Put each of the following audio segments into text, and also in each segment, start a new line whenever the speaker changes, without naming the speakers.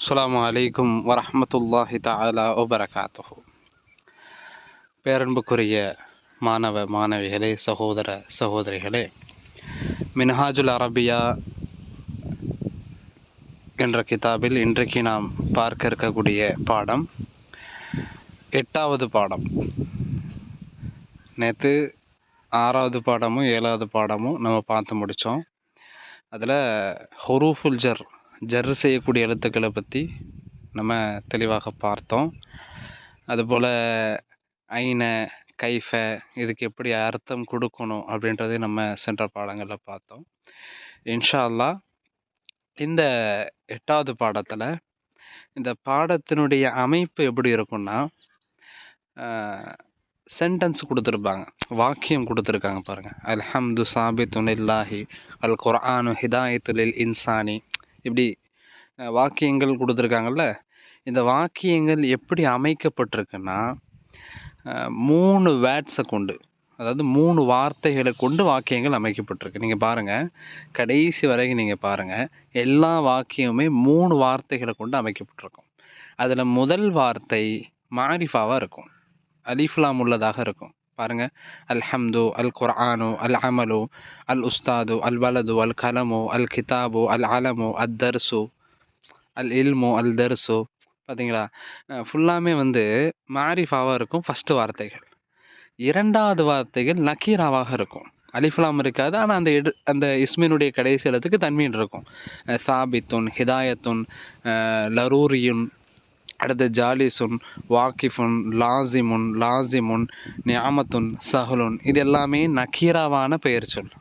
அஸ்லாம் வலைக்கும் வரமத்துல்லாஹி தாலா ஒபரகாத்து பேரன்புக்குரிய மாணவ மாணவிகளே சகோதர சகோதரிகளே மின்ஹாஜுல் அரபியா என்ற கிதாபில் இன்றைக்கு நாம் பார்க்க இருக்கக்கூடிய பாடம் எட்டாவது பாடம். நேற்று ஆறாவது பாடமும் ஏழாவது பாடமும் நம்ம பார்த்து முடித்தோம் அதில் ஹுரூஃபுல் ஜர் ஜர் செய்யக்கூடிய எழுத்துக்களை பற்றி நம்ம தெளிவாக பார்த்தோம். அதுபோல் ஐன கைஃப இதுக்கு எப்படி அர்த்தம் கொடுக்கணும் அப்படின்றதே நம்ம சென்ற பாடங்களில் பார்த்தோம். இன்ஷா அல்லாஹ் இந்த எட்டாவது பாடத்தில் இந்த பாடத்தினுடைய அமைப்பு எப்படி இருக்கும்னா சென்டென்ஸ் கொடுத்துருப்பாங்க வாக்கியம் கொடுத்துருக்காங்க பாருங்கள் அல்ஹம்து சாபித்துன் இல்லாஹி அல் குர்ஆனு ஹிதாயத்துலில் இன்சானி. இப்படி வாக்கியங்கள் கொடுத்துருக்காங்கல்ல? இந்த வாக்கியங்கள் எப்படி அமைக்கப்பட்டிருக்குன்னா மூணு வேர்ட்ஸை கொண்டு அதாவது மூணு வார்த்தைகளை கொண்டு வாக்கியங்கள் அமைக்கப்பட்டிருக்கு. நீங்கள் பாருங்கள் கடைசி வரைக்கும் நீங்கள் பாருங்கள் எல்லா வாக்கியமுமே மூணு வார்த்தைகளை கொண்டு அமைக்கப்பட்டிருக்கும். அதில் முதல் வார்த்தை மாரிஃபாவாக இருக்கும். அலிஃப்லாம் உள்ளதாக இருக்கும். பாருங்க. அல்ஹம்து அல் குர்ஆனு அல் அமலு அல் உஸ்தாது அல் வலது அல் கலமு அல் கிதாபு அல் அலமு அத் தர்சு அல் இல்மு அல் தர்சு பார்த்தீங்களா ஃபுல்லாமே வந்து மாரிஃபாவாக இருக்கும் ஃபஸ்ட்டு வார்த்தைகள். இரண்டாவது வார்த்தைகள் நக்கீராவாக இருக்கும். அலிஃப்லாம் இருக்காது. ஆனால் அந்த எடு அந்த இஸ்மினுடைய கடைசி எழுத்துக்கு தன்மீன் இருக்கும். சாபித்துன் ஹிதாயத்துன் லரூரியுன் அடுத்து ஜாலிசுன் வாக்கிஃபுன் லாசிமுன் லாசிமுன் நியாமத்துன் சஹலுன். இது எல்லாமே நக்கீராவான பெயர் சொல்.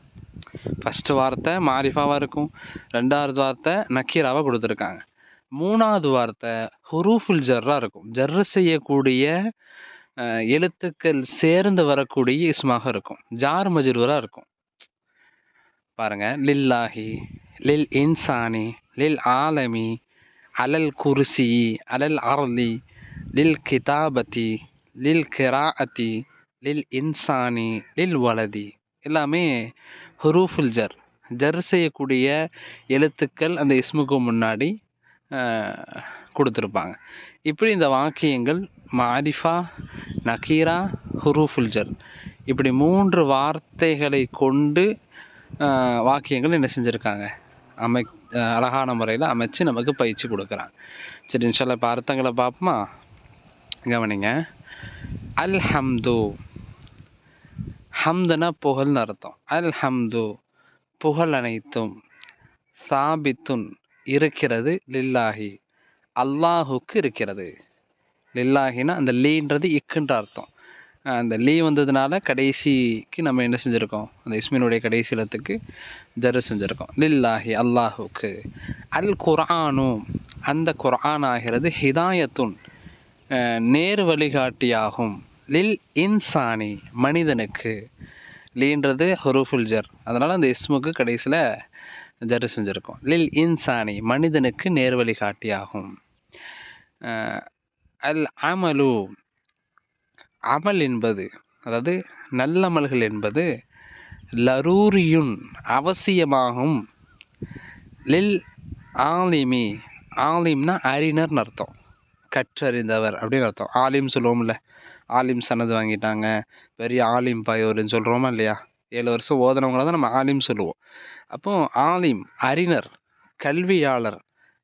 ஃபஸ்ட்டு வார்த்தை மாரிஃபாவாக இருக்கும். ரெண்டாவது வார்த்தை நக்கீராவாக கொடுத்துருக்காங்க. மூணாவது வார்த்தை ஹுரூஃபுல் ஜர்ரா இருக்கும். ஜர்ரு செய்யக்கூடிய எழுத்துக்கள் சேர்ந்து வரக்கூடிய இஸ்மாக இருக்கும். ஜார் மஜ்ரூராக இருக்கும். பாருங்கள் லில்லாஹி லில் இன்சானி லில் ஆலமி அலல் குருசி அலல் அர்லி லில் கிதாபதி லில் கிராஅதி லில் இன்சானி லில் வலதி எல்லாமே ஹுரூஃபுல் ஜர் ஜர் செய்யக்கூடிய எழுத்துக்கள் அந்த இஸ்முக்கு முன்னாடி கொடுத்துருப்பாங்க. இப்படி இந்த வாக்கியங்கள் மாரிஃபா நக்கீரா ஹுரூஃபுல் ஜர் இப்படி மூன்று வார்த்தைகளை கொண்டு வாக்கியங்கள் என்ன செஞ்சுருக்காங்க? அமை அழகான முறையில் அமைச்சு நமக்கு பயிற்சி கொடுக்குறாங்க சரி இன்ஷால்ல இப்போ அர்த்தங்களை பார்ப்போமா? கவனிங்க. அல் ஹம்து ஹம்துனா புகழ்னு அர்த்தம். அல் ஹம்து புகழ் அனைத்தும் சாபித்துன் இருக்கிறது லில்லாஹி. அல்லாஹுக்கு இருக்கிறது. லில்லாஹினா அந்த லீன்றது இக்குன்ற அர்த்தம். அந்த லீ வந்ததுனால கடைசிக்கு நம்ம என்ன செஞ்சுருக்கோம்? அந்த இஸ்மினுடைய கடைசியிலத்துக்கு ஜரு செஞ்சுருக்கோம். லில்லாஹி அல்லாஹுக்கு. அல் குரானும் அந்த குரான் ஆகிறது ஹிதாயத்துன் நேர் வழிகாட்டியாகும். லில் இன்சானி மனிதனுக்கு. லீன்றது ஹுரூஃபுல் ஜர். அதனால் அந்த இஸ்முக்கு கடைசியில் ஜரு செஞ்சுருக்கோம். லில் இன்சானி மனிதனுக்கு நேர் வழிகாட்டியாகும். அல் அமலு. அமல் என்பது அதாவது நல்லமல்கள் என்பது லரூரியுன் அவசியமாகும். லில் ஆலிமி ஆலிம்னா அறிஞர்னு அர்த்தம். கற்றறிந்தவர் அப்படின்னு அர்த்தம். ஆலிம் சொல்லுவோம்ல. ஆலிம் சனது வாங்கிட்டாங்க. பெரிய ஆலிம் பாயோருன்னு சொல்கிறோமா இல்லையா? ஏழு வருஷம் ஓதுனவங்கள தான் நம்ம ஆலிம் சொல்லுவோம். அப்போ ஆலிம் அறிஞர் கல்வியாளர்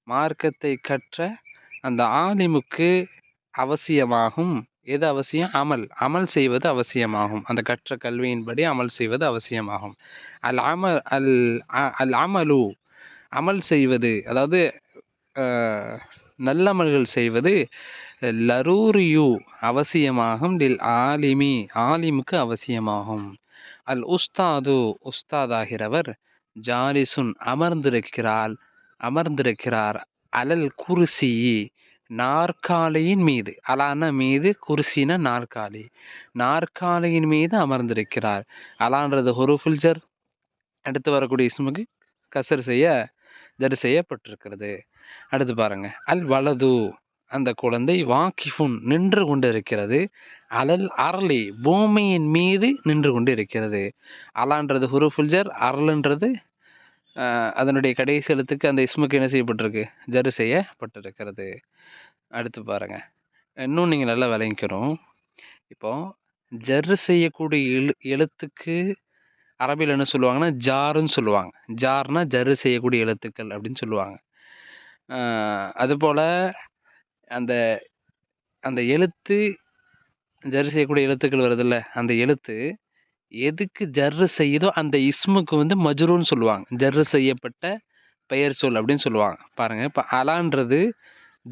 மார்க்கத்தை கற்ற அந்த ஆலிமுக்கு அவசியமாகும். எது அவசியம்? அமல். அமல் செய்வது அவசியமாகும். அந்த கற்ற கல்வியின்படி அமல் செய்வது அவசியமாகும். அல் அமல் அல் அ- அல் அமலு. அமல் செய்வது அதாவது நல்லமல்கள் செய்வது லரூரியு அவசியமாகும். டில் ஆலிமி. ஆலிமுக்கு அவசியமாகும். அல் உஸ்தாது. உஸ்தாதாகிறவர் ஜாலிசுன் அமர்ந்திருக்கிறாள். அமர்ந்திருக்கிறார். அலல் குருசி. நாற்காலியின் மீது அலான மீது குருசினா நாற்காலி. நாற்காலியின் மீது அமர்ந்திருக்கிறார். அலான்றது ஹுருஃபுல் ஜர். அடுத்து வரக்கூடிய இஸ்முக்கு கசர் செய்ய ஜர் செய்யப்பட்டிருக்கிறது. அடுத்து பாருங்க. அல் வலது. அந்த குழந்தை வாக்கிஃபுன் நின்று கொண்டிருக்கிறது. அலல் அரளி பூமியின் மீது நின்று கொண்டு இருக்கிறது அலான்றது ஹுருஃபுல்ஜர் ஜர் அதனுடைய கடைசி எழுத்துக்கு அந்த இஸ்முக்கு என்ன செய்யப்பட்டிருக்கு? ஜரு செய்யப்பட்டிருக்கிறது. அடுத்து பாருங்கள் இன்னும் நீங்கள் நல்லா விளங்கிக்கணும். இப்போது ஜர்ரு செய்யக்கூடிய எழு எழுத்துக்கு அரபியில் என்ன சொல்லுவாங்கன்னா ஜாருன்னு சொல்லுவாங்க. ஜார்னா ஜர்ரு செய்யக்கூடிய எழுத்துக்கள் அப்படின்னு சொல்லுவாங்க. அதுபோல் அந்த அந்த எழுத்து ஜர்ரு செய்யக்கூடிய எழுத்துக்கள் வருதுல்ல அந்த எழுத்து எதுக்கு ஜர்ரு செய்யுதோ அந்த இஸ்முக்கு வந்து மஜ்ரூன்னு சொல்லுவாங்க. ஜர்ரு செய்யப்பட்ட பெயர் சொல் அப்படின்னு சொல்லுவாங்க. பாருங்கள் இப்போ அலான்றது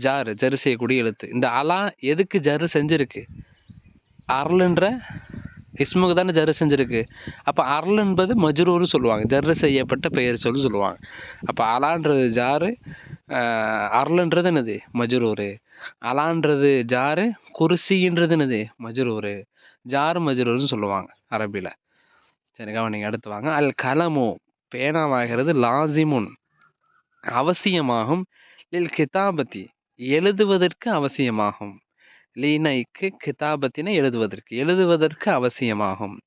ஜாரு ஜரு செய்யக்கூடிய எழுத்து. இந்த அலா எதுக்கு ஜரு செஞ்சுருக்கு? அருள்ன்ற இஸ்முக்கு தானே ஜர்ரு செஞ்சுருக்கு. அப்போ அருள் என்பது மஜ்ரூரு சொல்லுவாங்க. ஜர்ரு செய்யப்பட்ட பெயர் சொல்லி சொல்லுவாங்க. அப்போ அலான்றது ஜாரு அருள்ன்றது என்னது? மஜ்ரூர். அலான்றது ஜாரு குருசின்றது என்னது? மஜ்ரூர். ஜாரு மஜ்ரூர்னு சொல்லுவாங்க அரபியில் சரி கவனிங்க. அடுத்து வாங்க. அல் கலமோ பேனாவாகிறது லாசிமுன். அவசியமாகும். லில் கிதாபத்தி. எழுதுவதற்கு அவசியமாகும். லீனைக்கு கிதாபத்தினை எழுதுவதற்கு எழுதுவதற்கு அவசியமாகும்.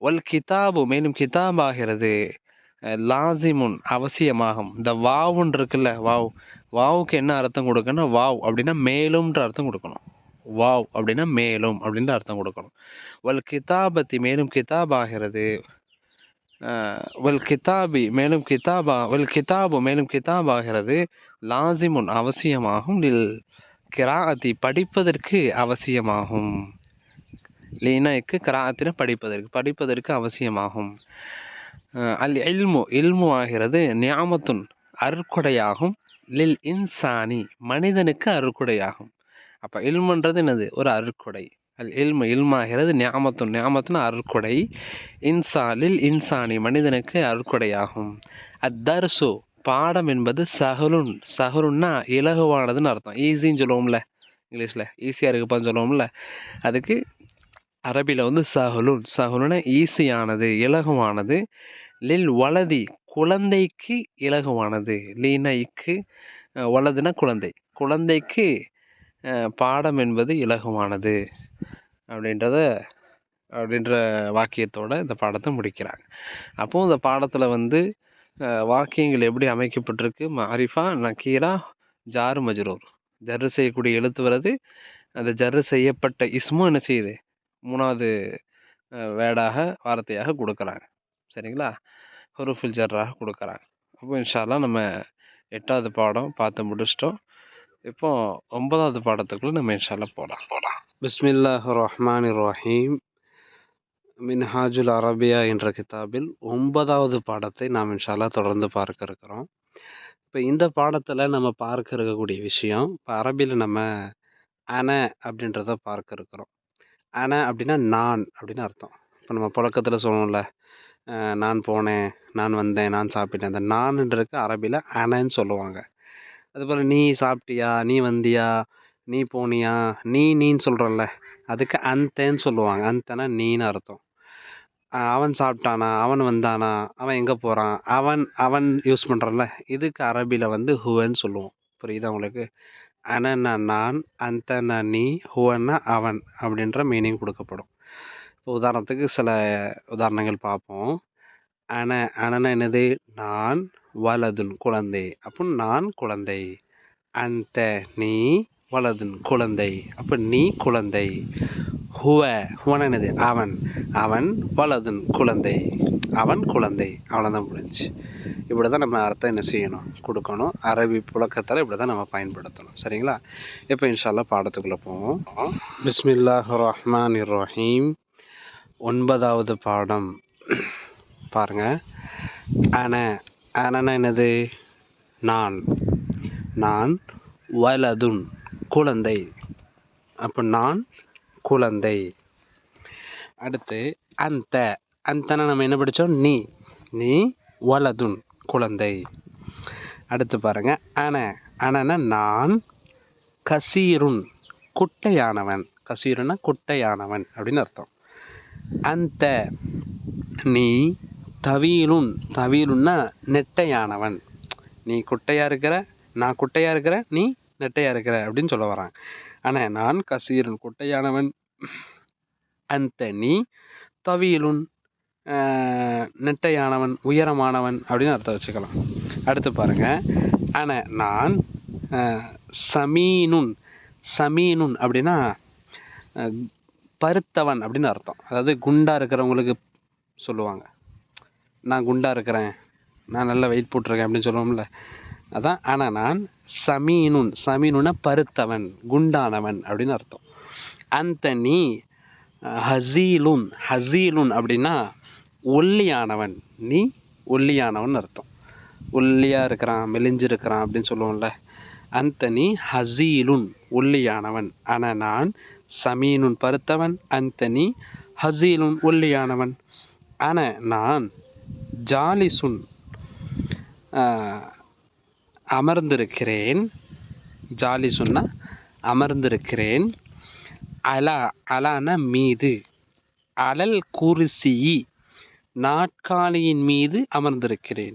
ஒல் கிதாபு மேலும் கிதாபாகிறது. லாசிமுன் அவசியமாகும். இந்த வாவுன் இருக்குல்ல வாவ். வாவுக்கு என்ன அர்த்தம் கொடுக்கணும்? வாவ் அப்படின்னா மேலும்ன்ற அர்த்தம் கொடுக்கணும். வாவ் அப்படின்னா மேலும் அப்படின்ற அர்த்தம் கொடுக்கணும். வல் கிதாபத்தி மேலும் கிதாபாகிறது. ஆகிறது வல் கிதாபி மேலும் கிதாபா வல் கிதாபு மேலும் கிதாபாகிறது. லாசிமுன் அவசியமாகும். லில் கிராஅத்தி படிப்பதற்கு அவசியமாகும். லீனாய்க்கு கிராஅத்தின படிப்பதற்கு படிப்பதற்கு அவசியமாகும். அல் இல்மு இல்மு ஆகிறது நியாமத்துன் அருக்குடையாகும் லில் இன்சானி மனிதனுக்கு அருக்குடையாகும் அப்போ இல்முன்றது என்னது? ஒரு அருக்குடை அல் இல்மு இல்மாகிறது நியாமத்துன் நியாமத்துன் இன்சா இன்சாலில் இன்சானி மனிதனுக்கு அருட்கொடையாகும். அத்தர்சு பாடம் என்பது சஹலுன் சஹலுன்னா இலகுவானதுன்னு அர்த்தம். ஈஸின்னு சொல்லுவோம்ல இங்கிலீஷில். ஈஸியாக இருக்குப்பான்னு சொல்லுவோம்ல. அதுக்கு அரபியில் வந்து சஹலுன் சஹலுன்னா ஈஸியானது இலகுவானது. லில் வலதி குழந்தைக்கு இலகுவானது. லீனைக்கு அஹ், வலதுனா குழந்தை. குழந்தைக்கு பாடம் என்பது இலகுவானது அப்படின்றத அப்படின்ற வாக்கியத்தோடு இந்த பாடத்தை முடிக்கிறாங்க. அப்போது இந்த பாடத்தில் வந்து வாக்கியங்கள் எப்படி அமைக்கப்பட்டிருக்கு? மாரிஃபா நக்கீரா ஜாரு மஜ்ரூர். ஜர்ரு செய்யக்கூடிய எழுத்து வர்றது அந்த ஜர்ரு செய்யப்பட்ட இஸ்மும் என்ன செய்யுது? மூணாவது வேடாக வார்த்தையாக கொடுக்குறாங்க. சரிங்களா? ஹுருஃபுல் ஜர்ராக கொடுக்குறாங்க. அப்போ இன்ஷால்லாம் நம்ம எட்டாவது பாடம் பார்த்து முடிச்சிட்டோம். இப்போ ஒன்பதாவது பாடத்துக்குள்ளே நம்ம இன்ஷால்லாம் போகலாம் போகலாம் பிஸ்மில்லாஹ் ரஹ்மான் ரஹீம். மின்ஹாஜுல் அரபியா என்ற கிதாபில் ஒன்பதாவது பாடத்தை நாம் இன்ஷால்லா தொடர்ந்து பார்க்க இருக்கிறோம். இப்போ இந்த பாடத்தில் நம்ம பார்க்க இருக்கக்கூடிய விஷயம் இப்போ அரபியில் நம்ம அன அப்படின்றத பார்க்க இருக்கிறோம். அன அப்படின்னா நான் அப்படின்னு அர்த்தம். இப்போ நம்ம புழக்கத்தில் சொல்லணும்ல நான் போனேன் நான் வந்தேன் நான் சாப்பிட்டேன். அந்த நான்ன்றதுக்கு அரபியில் அனன்னு சொல்லுவாங்க. அதுபோல் நீ சாப்பிட்டியா நீ வந்தியா நீ போனியா? நீ நீன்னு சொல்கிறோம்ல அதுக்கு அந்தேன்னு சொல்லுவாங்க. அந்தனா நீன்னு அர்த்தம். அவன் சாப்பிட்டானா? அவன் வந்தானா? அவன் எங்கே போகிறான் அவன் அவன் யூஸ் பண்ணுறோம்ல இதுக்கு அரபியில் வந்து ஹுவன்னு சொல்லுவோம். புரியுதா உங்களுக்கு? அனன்னா நான் அந்தனா நீ ஹுவன்னா அவன் அப்படின்ற மீனிங் கொடுக்கப்படும். இப்போ உதாரணத்துக்கு சில உதாரணங்கள் பார்ப்போம். அன அனன என்னது? நான் வலதுன் குழந்தை. அப்போ நான் குழந்தை. அந்த நீ வலதுன் குழந்தை. அப்போ நீ குழந்தை. ஹுவ ஹுவன என்னது அவன். அவன் வலதுன் குழந்தை. அவன் குழந்தை. அவ்வளோதான் முடிஞ்சு. இப்படி தான் நம்ம அர்த்தம் என்ன செய்யணும்? கொடுக்கணும். அரபி புழக்கத்தில் இப்படி தான் நம்ம பயன்படுத்தணும். சரிங்களா? இப்போ இன்ஷால்லா பாடத்துக்குள்ளே போவோம். பிஸ்மில்லாஹ் ரஹ்மான் ரஹீம் ஒன்பதாவது பாடம். பாருங்க. அன. அனன என்னது? நான். நான் வலதுன் குழந்தை. அப்போ நான் குழந்தை. அடுத்து அந்த. அந்தன நம்ம என்ன படித்தோம் நீ. நீ வலதுன் குழந்தை. அடுத்து பாருங்கள் அன. அனன நான் கசீருன் குட்டையானவன். கசீருன்னா குட்டையானவன் அப்படின்னு அர்த்தம். அந்த. நீ தவீலுன். தவீலுன்னா நெட்டையானவன். நீ குட்டையாக இருக்கிற நான் குட்டையாக இருக்கிற நீ நெட்டையாக இருக்கிற அப்படின்னு சொல்ல வராங்க ஆனால் நான் கசீரன் குட்டையானவன் அந்த நீ
தவியலுன் நெட்டையானவன் உயரமானவன் அப்படின்னு அர்த்தம் வச்சுக்கலாம். அடுத்து பாருங்க. ஆனால் நான் சமீனுன் சமீனுன் அப்படின்னா பருத்தவன் அப்படின்னு அர்த்தம். அதாவது குண்டாக இருக்கிறவங்களுக்கு சொல்லுவாங்க. நான் குண்டாக இருக்கிறேன். நான் நல்லா வெயிட் போட்டிருக்கேன் அப்படின்னு சொல்லுவோம்ல. அதான் ஆனால் நான் சமீனுன் சமீனுன்னா பருத்தவன் குண்டானவன் அப்படின்னு அர்த்தம். அந்தனி ஹசீலுன் ஹசீலுன் அப்படின்னா ஒல்லியானவன். நீ ஒல்லியானவன் அர்த்தம். ஒல்லியாக இருக்கிறான் மெலிஞ்சிருக்கிறான் அப்படின்னு சொல்லுவோம்ல. அந்தனி ஹசீலுன் ஒல்லியானவன். ஆனால் நான் சமீனுன் பருத்தவன் அந்தனி ஹசீலுன் ஒல்லியானவன். ஆனால் நான் ஜாலிசுன் அமர்ந்திருக்கிறேன். ஜாலி சொன்னால் அமர்ந்திருக்கிறேன். அலா அலான மீது. அலல் குருசி நாட்காலியின் மீது அமர்ந்திருக்கிறேன்.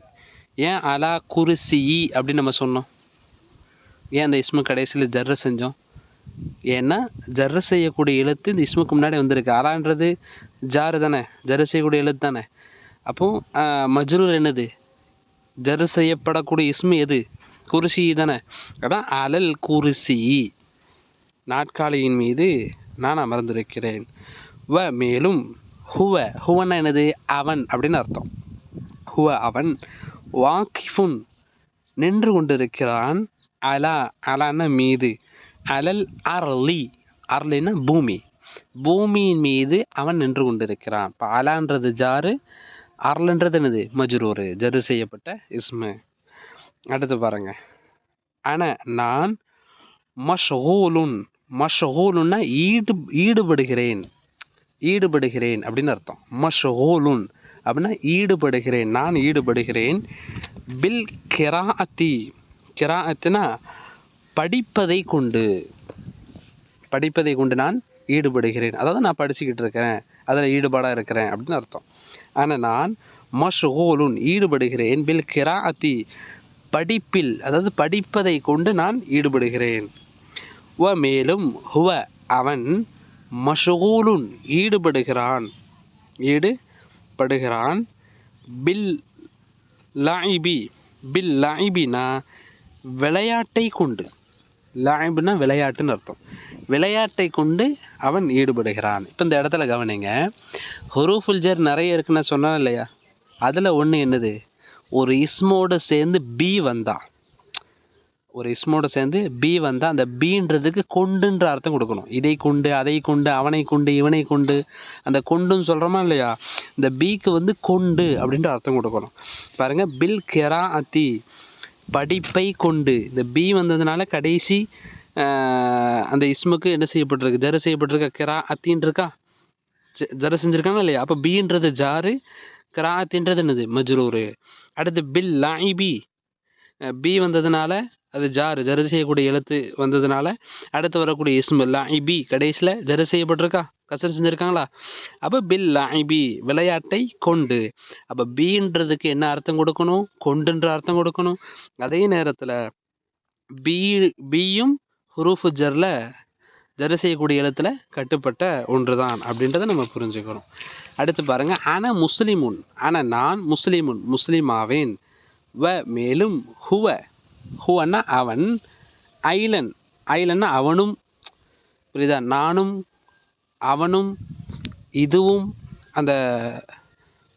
ஏன் அலா குருசி அப்படின்னு நம்ம சொன்னோம்? ஏன் அந்த இஸ்மு கடைசியில் ஜர்ர செஞ்சோம்? ஏன்னா ஜர்ர செய்யக்கூடிய எழுத்து இந்த இஸ்முக்கு முன்னாடி வந்திருக்கு. அலான்றது ஜாரு தானே? ஜர்ர செய்யக்கூடிய எழுத்து தானே? அப்போது மஜ்ரூர் என்னது? ஜர்ர செய்யப்படக்கூடிய இஸ்மு எது? குருசி தானே? அதான் அலல் குருசி. நாட்காலியின் மீது நான் அமர்ந்திருக்கிறேன். வ மேலும் ஹுவ. ஹுவன்னா என்னது? அவன் அப்படின்னு அர்த்தம். ஹுவ அவன் வாக்கிஃபுன். நின்று கொண்டிருக்கிறான். அலா அலான மீது. அலல் அர்லி. அர்லின்னா பூமி. பூமியின் மீது அவன் நின்று கொண்டிருக்கிறான். இப்போ அலான்றது ஜாரு அர்லன்றது என்னது? மஜ்ரூரு. ஜரு செய்யப்பட்ட இஸ்மு. அடுத்து பாருங்க. அன நான் மஷ்ஹூலுன் மஷ்ஹூலுன்னா ஈடு ஈடுபடுகிறேன். ஈடுபடுகிறேன் அப்படின்னு அர்த்தம். மஷ்ஹூலுன் அப்படின்னா ஈடுபடுகிறேன் நான் ஈடுபடுகிறேன். பில் கிராஅத்தி கிராஅத்தினா படிப்பதை கொண்டு. படிப்பதை கொண்டு நான் ஈடுபடுகிறேன். அதாவது நான் படிச்சுக்கிட்டு இருக்கிறேன் அதில் ஈடுபாடாக இருக்கிறேன் அப்படின்னு அர்த்தம். ஆனால் நான் மஷ்ஹூலுன் ஈடுபடுகிறேன் பில் கிராஅத்தி படிப்பில் அதாவது படிப்பதை கொண்டு நான் ஈடுபடுகிறேன். வ மேலும் ஹுவ அவன் மஷ்கூலுன் ஈடுபடுகிறான். ஈடுபடுகிறான். பில் லாயிபி பில் லாயிபினா விளையாட்டை கொண்டு. லாயிப்னா விளையாட்டுன்னு அர்த்தம். விளையாட்டை கொண்டு அவன் ஈடுபடுகிறான். இப்போ இந்த இடத்துல கவனிங்க. ஹுரூஃபுல் ஜர் நிறைய இருக்குன்னு சொன்னான் இல்லையா? அதில் ஒன்று என்னது? ஒரு இஸ்மோடு சேர்ந்து பி வந்தா. ஒரு இஸ்மோடு சேர்ந்து பி வந்தால் அந்த பீன்றதுக்கு கொண்டுன்ற அர்த்தம் கொடுக்கணும். இதை கொண்டு அதை கொண்டு அவனை கொண்டு இவனை கொண்டு அந்த கொண்டுன்னு சொல்கிறோமா இல்லையா? இந்த பீக்கு வந்து கொண்டு அப்படின்ற அர்த்தம் கொடுக்கணும். பாருங்கள் பில் கெரா அத்தி படிப்பை கொண்டு. இந்த பி வந்ததுனால கடைசி அந்த இஸ்முக்கு என்ன செய்யப்பட்டிருக்கு? ஜரு செய்யப்பட்டிருக்க? கெரா அத்தின்னு இருக்கா? ஜ- ஜரு செஞ்சுருக்காங்க இல்லையா? அப்போ பீன்றது ஜாரு கிராத்தின்றது என்னது? மஜ்ரூரு. அடுத்து பில் லாயிபி பி வந்ததுனால அது ஜார் ஜரு செய்யக்கூடிய எழுத்து வந்ததுனால அடுத்து வரக்கூடிய இஸ்மு லாயிபி கடைசியில் ஜரு செய்யப்பட்டிருக்கா? கசர் செஞ்சுருக்காங்களா? அப்போ பில் லாயிபி விளையாட்டை கொண்டு. அப்போ பீன்றதுக்கு என்ன அர்த்தம் கொடுக்கணும்? கொண்டுன்ற அர்த்தம் கொடுக்கணும். அதே நேரத்தில் பி பியும் ஹுரூஃபு ஜரில் ஜரி செய்யக்கூடிய எழுத்தில் கட்டுப்பட்ட ஒன்று தான் அப்படின்றத நம்ம புரிஞ்சுக்கணும் அடுத்து பாருங்கள் அன முஸ்லிமுன் அன நான் முஸ்லிமுன் முஸ்லிமாவேன். வ மேலும் ஹுவ ஹுவன்னா அவன் ஐலன் ஐலன்னா அவனும் புரியுதா? நானும் அவனும் இதுவும் அந்த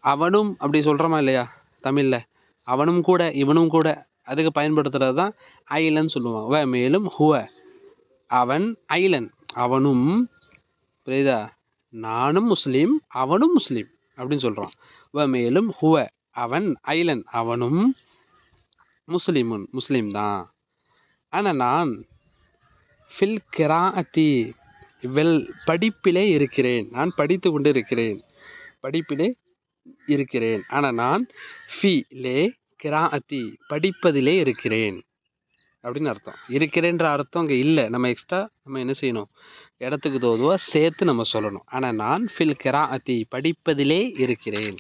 அவனும் அப்படி சொல்கிறோமா இல்லையா? தமிழில். அவனும் கூட இவனும் கூட அதுக்கு பயன்படுத்துகிறது தான் ஐலன்னு சொல்லுவாங்க வ மேலும் ஹுவ அவன் ஐலன். அவனும் புரியுதா? நானும் முஸ்லீம் அவனும் முஸ்லீம் அப்படின்னு சொல்கிறான் வ மேலும் ஹுவ அவன் ஐலன் அவனும் முஸ்லீமுன் முஸ்லீம் தான் ஆனால் நான் ஃபில் கிராத்தி வெல் படிப்பிலே இருக்கிறேன். நான் படித்து கொண்டு இருக்கிறேன் படிப்பிலே இருக்கிறேன். ஆனால் நான் ஃபி லே கிராஅத்தி படிப்பதிலே இருக்கிறேன். அப்படின்னு அர்த்தம். இருக்கிறேன்ற அர்த்தம் இங்கே இல்லை. நம்ம எக்ஸ்ட்ரா நம்ம என்ன செய்யணும்? இடத்துக்கு தோதுவாக சேர்த்து நம்ம சொல்லணும். ஆனால் நான் ஃபில் கிராஅத்தி படிப்பதிலே இருக்கிறேன்.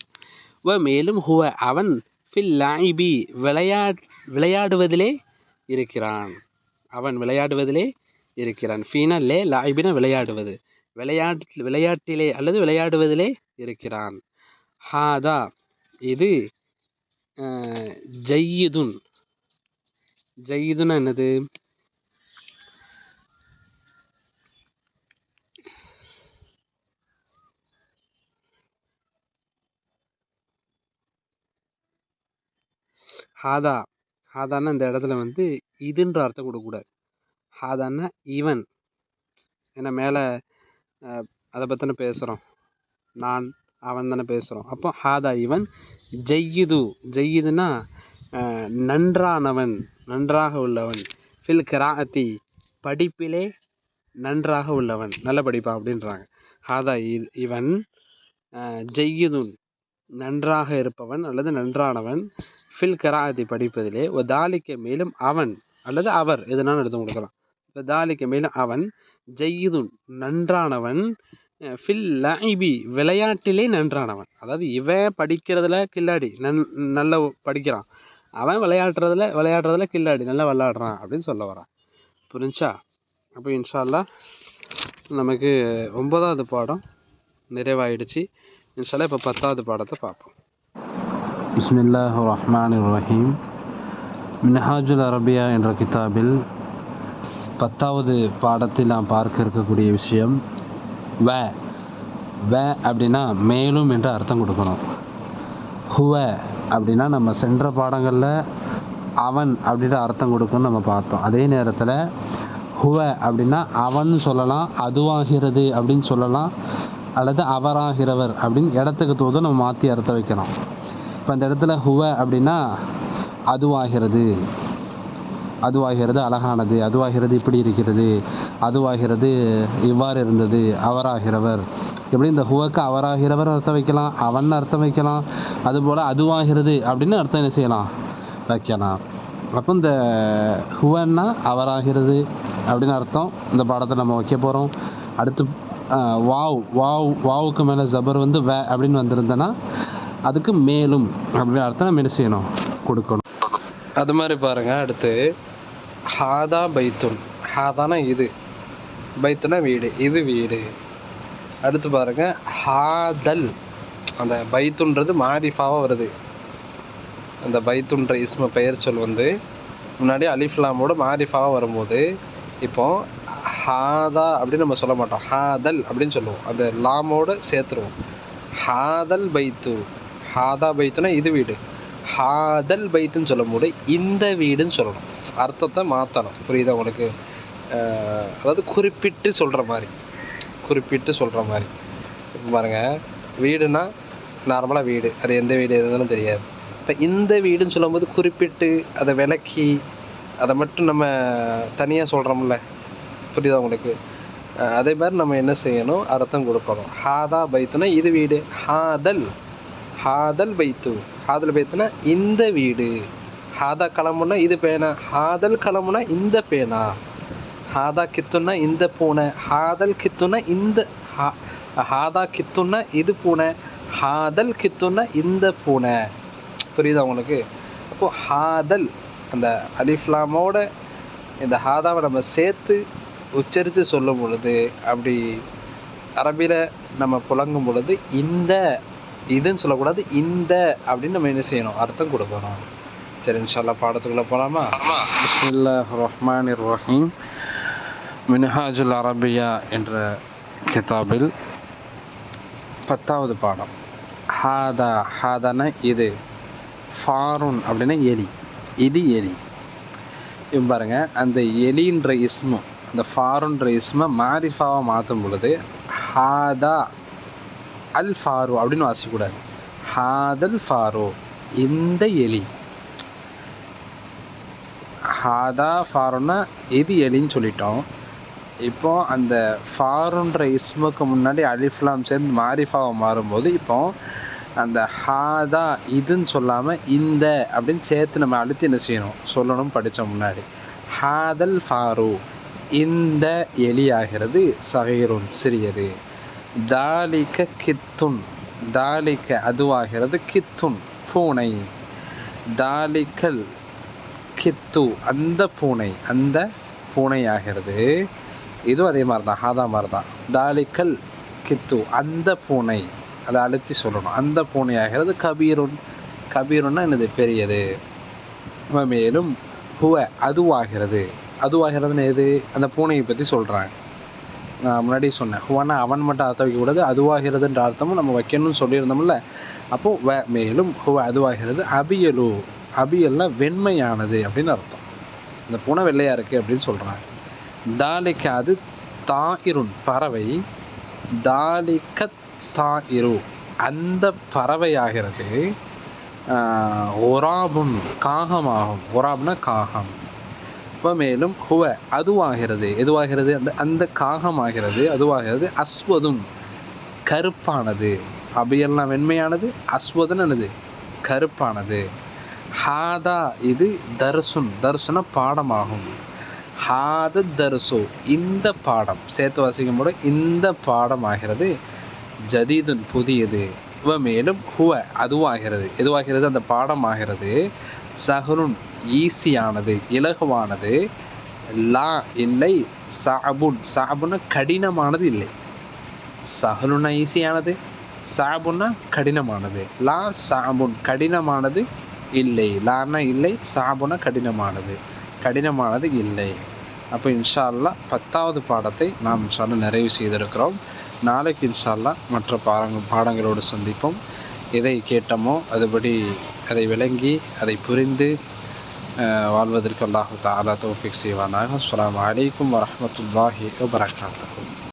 வ மேலும் ஹுவ அவன் ஃபில் லாயிபி விளையா விளையாடுவதிலே இருக்கிறான். அவன் விளையாடுவதிலே இருக்கிறான். ஃபீனா லே லாயிபினா விளையாடுவது. விளையாட்டு விளையாட்டிலே அல்லது விளையாடுவதிலே இருக்கிறான். ஹாதா இது அஹ், ஜய்யிதுன் என்னது? ஹாதா. ஹாதான்னா இந்த இடத்துல வந்து இதுன்ற அர்த்தம் கொடுக்கக்கூடாது. ஹாதான்னா இவன். ஏன்னா மேலே அதை பற்றின பேசுகிறோம் நான் அவன் தானே பேசுகிறோம் அப்போ ஹாதா இவன். ஜெய்யுது. ஜெய்யுதுன்னா நன்றானவன் நன்றாக உள்ளவன். ஃபில் கிராஅத்தி படிப்பிலே நன்றாக உள்ளவன். நல்ல படிப்பான் அப்படின்றாங்க. ஹாதா இ- இவன் அஹ், ஜெய்யிதுன். நன்றாக இருப்பவன் அல்லது நன்றானவன். Fill karate படிப்பதிலே. ஒ தாலிக்க மேலும் அவன் அல்லது அவர். எதுனாலும் எடுத்து கொடுக்கலாம் இப்போ தாலிக்க மேலும் அவன். ஜெய்யுதுன் நன்றானவன். ஃபில் லைபி விளையாட்டிலே நன்றானவன். அதாவது இவன் படிக்கிறதுல கில்லாடி நன் நல்ல படிக்கிறான். அவன் விளையாடுறதுல விளையாடுறதுல கில்லாடி நல்லா விளையாடுறான் அப்படின்னு சொல்ல வரான். புரிஞ்சா? அப்போ இன்ஷா நமக்கு ஒன்பதாவது பாடம் நிறைவாயிடுச்சு. இன்ஷால்லா இப்போ பத்தாவது பாடத்தை பார்ப்போம்.
பிஸ்மில்லாஹ் ரஹ்மான் ரஹீம் மினஹாஜுல் அரபியா என்ற கிதாபில் பத்தாவது பாடத்தில் நாம் பார்க்க இருக்கக்கூடிய விஷயம் வ வ அப்படின்னா மேலும் என்று அர்த்தம் கொடுக்கணும். ஹுவ அப்படின்னா நம்ம சென்ற பாடங்களில் அவன் அப்படின்ற அர்த்தம் கொடுக்கும்னு நம்ம பார்த்தோம். அதே நேரத்தில் ஹுவ அப்படின்னா அவன் சொல்லலாம் அதுவாகிறது அப்படின்னு சொல்லலாம் அல்லது அவராகிறவர் அப்படின்னு இடத்துக்கு தோதும் நம்ம மாற்றி அர்த்தம் வைக்கலாம் இப்போ அந்த இடத்துல ஹுவ அப்படின்னா அதுவாகிறது. அதுவாகிறது அழகானது அதுவாகிறது இப்படி இருக்கிறது அதுவாகிறது இவ்வாறு இருந்தது அவராகிறவர். எப்படி இந்த ஹுவக்கு அவராகிறவர் அர்த்தம் வைக்கலாம் அவன் அர்த்தம் வைக்கலாம் அதுபோல் அதுவாகிறது அப்படின்னு அர்த்தம் என்ன செய்யலாம்? வைக்கலாம். அப்போ இந்த ஹுவன்னா அவராகிறது அப்படின்னு அர்த்தம். இந்த பாடத்தை நம்ம வைக்க போகிறோம் அடுத்து வாவ் வாவ் வாவுக்கு மேலே ஜபர் வந்து வே அப்படின்னு வந்திருந்தேன்னா அதுக்கு மேலும் அப்படின்னு அர்த்தம் நம்ம என்ன செய்யணும்? கொடுக்கணும். அது மாதிரி பாருங்கள் அடுத்து ஹாதா பைத்துன். ஹாதானா இது. பைத்துனா வீடு. இது வீடு. அடுத்து பாருங்க. ஹாதல். அந்த பைத்துன்றது மாரிஃபாவாக வருது. அந்த பைத்துன்ற இஸ்ம பெயர் சொல் வந்து முன்னாடி அலிஃப்லாமோட மாரிஃபாவாக வரும்போது இப்போ ஹாதா அப்படின்னு நம்ம சொல்ல மாட்டோம். ஹாதல் அப்படின்னு சொல்லுவோம். அந்த லாமோடு சேர்த்துருவோம். ஹாதல் பைத்து. ஹாதா பைத்துனா இது வீடு. ஹாதல் பைத்துன்னு சொல்லும்போது இந்த வீடுன்னு சொல்லணும். அர்த்தத்தை மாற்றணும் புரியுதா உங்களுக்கு? அதாவது குறிப்பிட்டு சொல்கிற மாதிரி. குறிப்பிட்டு சொல்கிற மாதிரி. இப்போ பாருங்கள் வீடுனா நார்மலாக வீடு. அது எந்த வீடு எதுன்னு தெரியாது. இப்போ இந்த வீடுன்னு சொல்லும்போது குறிப்பிட்டு அதை விளக்கி அதை மட்டும் நம்ம தனியாக சொல்கிறோம்ல புரியுதா உங்களுக்கு? அதே மாதிரி நம்ம என்ன செய்யணும்? அர்த்தம் கொடுக்கணும். ஹாதா பைத்துனா இது வீடு. ஹாதல். ஹாதல் பைத்து. ஹாதல் பேத்துனா இந்த வீடு. ஹாதா கிளம்புனா இது பேனா. ஹாதல் கிளம்புனா இந்த பேனா. ஹாதா கித்துன்னா இந்த பூனை. ஹாதல் கித்துன்னா இந்த ஹா- ஹாதா கித்துன்னா இது பூனை. ஹாதல் கித்துன்னா இந்த பூனை. புரியுதா உங்களுக்கு? அப்போது ஹாதல் அந்த அலிஃப்லாமோட இந்த ஹாதாவை நம்ம சேர்த்து உச்சரித்து சொல்லும் பொழுது அப்படி அரபியில் நம்ம புழங்கும் பொழுது இந்த இதுன்னு சொல்லக்கூடாது இந்த அப்படின்னு நம்ம என்ன செய்யணும்? அர்த்தம் கொடுக்கணும். சரி இன்ஷால்லா பாடத்துக்குள்ளே போகலாமா பிஸ்மில்லா ரஹ்மான் ரஹீம் மின்ஹாஜுல் அரபியா என்ற கிதாபில் பத்தாவது பாடம். ஹாதா ஹாதானா இது. ஃபாருன் அப்படின்னா எலி. இது எலி. இப்போ பாருங்க அந்த எலின்ற இஸ்மு அந்த ஃபாருன்ற இஸ்மை மாரிஃபாவாக மாற்றும் பொழுது ஹாதா அல் ஃபாரு அப்படின்னு வாசிக்கக்கூடாது ஹாதல் ஃபாரு இந்த எலி. ஹாதா ஃபாருன்னா எது எலின்னு சொல்லிட்டோம். இப்போ அந்த ஃபாருன்ற இஸ்முக்கு முன்னாடி அலிஃப்லாம் சேர்ந்து மாரிஃபாவை மாறும்போது இப்போ அந்த ஹாதா இதுன்னு சொல்லாமல் இந்த அப்படின்னு சேர்த்து நம்ம அழுத்தி என்ன செய்யணும்? சொல்லணும் படித்தோம் முன்னாடி. ஹாதல் ஃபாரு இந்த எலி ஆகிறது சகைருன் சிறியது. தாலிக கித்துன். தாலிக்க அதுவாகிறது கித்துன் பூனை. தாலிக்கல் கித்து அந்த பூனை அந்த பூனை ஆகிறது இதுவும் அதே மாதிரி தான் ஹாதா மாதிரி தான் தாலிக்கல் கித்து அந்த பூனை. அதை அழுத்தி சொல்லணும். அந்த பூனை ஆகிறது கபீருன். கபீருன்னா என்னது? பெரியது. மேலும் ஹுவ அதுவாகிறது. அதுவாகிறதுன்னு எது? அந்த பூனையை பற்றி சொல்கிறாங்க நான் முன்னாடி சொன்னேன். ஹுவானா அவன் மட்டும் அர்த்தம் வைக்கக்கூடாது அதுவாகிறதுன்ற அர்த்தமும் நம்ம வைக்கணும்னு சொல்லியிருந்தோம்ல. அப்போது வ மேலும் ஹுவா அதுவாகிறது அபியலு. அபியல்னா வெண்மையானது அப்படின்னு அர்த்தம். இந்த பூனை வெள்ளையாக இருக்கு அப்படின்னு சொல்கிறாங்க தாலிக்க அது தாயிருன் பறவை. தாலிக்க தாயிரு. அந்த பறவையாகிறது ஒராபும் காகமாகும். ஒராப்னா காகம். இப்போ மேலும் ஹுவ அதுவாகிறது. எதுவாகிறது? அந்த அந்த காகமாகிறது. அதுவாகிறது அஸ்வதும் கருப்பானது. அபியெல்லாம் வெண்மையானது அஸ்வதுன்னு என்னது கருப்பானது. ஹாதா இது தர்சுன். தர்சுன பாடமாகும். ஹாத தர்சு இந்த பாடம். சேர்த்து வாசிக்கும் போது இந்த பாடமாகிறது. ஜதீதுன் புதியது. இவ மேலும் ஹுவ அதுவாகிறது. எதுவாகிறது? அந்த பாடமாகிறது. சஹருன் ஈஸியானது இலகுவானது. லா இல்லை சாபுன். சாபுன்னா கடினமானது இல்லை. சஹலுன்னா ஈஸியானது சாபுன்னா கடினமானது. லா சாபுன். கடினமானது இல்லை. லான்னா இல்லை சாபுனா கடினமானது. கடினமானது இல்லை. அப்போ இன்ஷா அல்லாஹ் பத்தாவது பாடத்தை நாம் இன்ஷால்லா நிறைவு செய்திருக்கிறோம். நாளைக்கு இன்ஷா மற்ற பாடங்கள் பாடங்களோடு சந்திப்போம். எதை கேட்டோமோ அதுபடி அதை விளங்கி அதை புரிந்து வாழ்வதற்கு அல்லாஹு தாலா தோஃபிக் செய்வானாக. அஸ்லாம் வலைக்கம் வரமத்துல்லாஹி வபரகாத்துஹு.